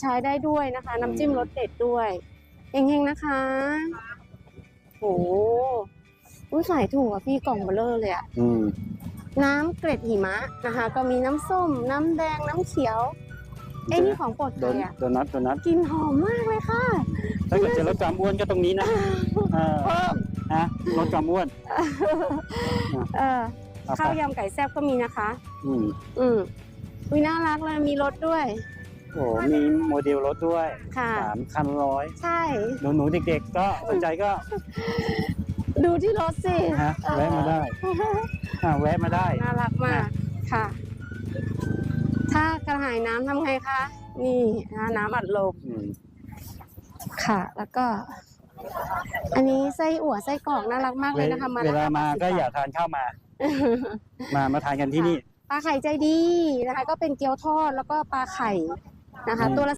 ใช้ได้ด้วยนะคะ น้ำจิ้มรสเด็ดด้วยเฮงๆนะคะโหอุ้ยขายถูกอะพี่กล่องเบลเลอร์เลยอะอืมน้ำเกล็ดหิมะนะคะ ก็มีน้ำส้ม น้ำแดงน้ำเขียวเอ้ยนี่ของโปรดโดใครนอะโดนัทโดนัทกลินหอมมากเลยค่ะ ถ้าเกิดจะลดความอ้วนก็ตรงนี้นะเออเพิ่มฮะลดความอ้วนเออเอาข้าวไปยำไก่แซ่บก็มีนะคะ อืม อืมวิน่ารักเลยมีรถด้วย โอ้มีโมเดลรถด้วยค่ะ สามคันร้อยใช่ หนูหนูๆเด็กๆ ก็สนใจก็ดูที่รถสิฮะแวะมาได้อ่าแวะมาได้ น่ารักมากค่ะ ถ้ากระหายน้ำทำไงคะ นี่นะน้ำอัดลม อืมค่ะ แล้วก็ อันนี้ไส้อั่วไส้กรอกน่ารักมากเลยนะคะเวลามาก็ละอย่าทานข้าวมา มามาทานกันที่นี่ ปลาไข่ใจดีนะคะ ก็เป็นเกี๊ยวทอดแล้วก็ปลาไข่ นะคะอืมตัวละ